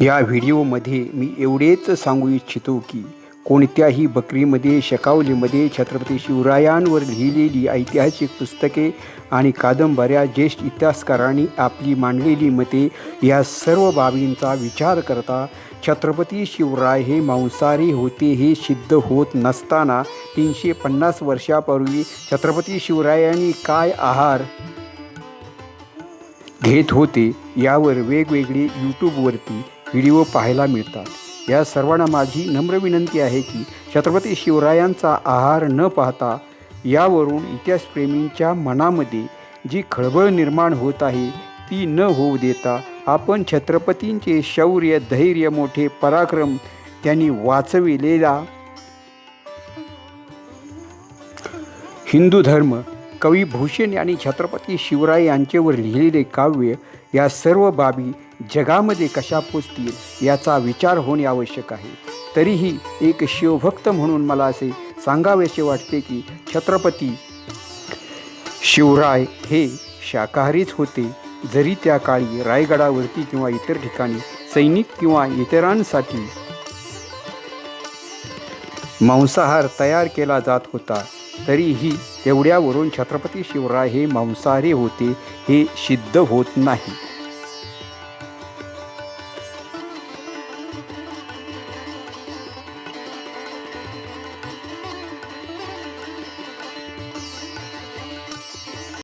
या व्हिडिओमध्ये मी एवढेच सांगू इच्छितो की कोणत्याही बकरीमध्ये शकावलीमध्ये छत्रपती शिवरायांवर लिहिलेली ऐतिहासिक पुस्तके आणि कादंबऱ्या ज्येष्ठ इतिहासकारांनी आपली मांडलेली मते या सर्व बाबींचा विचार करता छत्रपती शिवराय हे मांसाहारी होते हे सिद्ध होत नसताना तीनशे पन्नास वर्षापूर्वी छत्रपती शिवरायांनी काय आहार घेत होते यावर वेगवेगळे यूट्यूबवरती व्हिडिओ पाहायला मिळतात. या सर्वांना माझी नम्र विनंती आहे की छत्रपती शिवरायांचा आहार न पाहता यावरून इतिहासप्रेमींच्या मनामध्ये जी खळबळ निर्माण होत आहे ती न होऊ देता आपण छत्रपतींचे शौर्य धैर्य मोठे पराक्रम त्यांनी वाचविलेला हिंदू धर्म कवी भूषण यांनी छत्रपती शिवराय यांच्यावर लिहिलेले काव्य या सर्व बाबी जगामध्ये कशा पोचतील याचा विचार होणे आवश्यक आहे. तरीही एक शिवभक्त म्हणून मला असे सांगावेसे वाटते की छत्रपती शिवराय हे शाकाहारीच होते. जरी त्या काळी रायगडावरती किंवा इतर ठिकाणी सैनिक किंवा इतरांसाठी मांसाहार तयार केला जात होता तरीही तेवढ्यावरून छत्रपती शिवराय हे मांसाहारी होते हे सिद्ध होत नाही.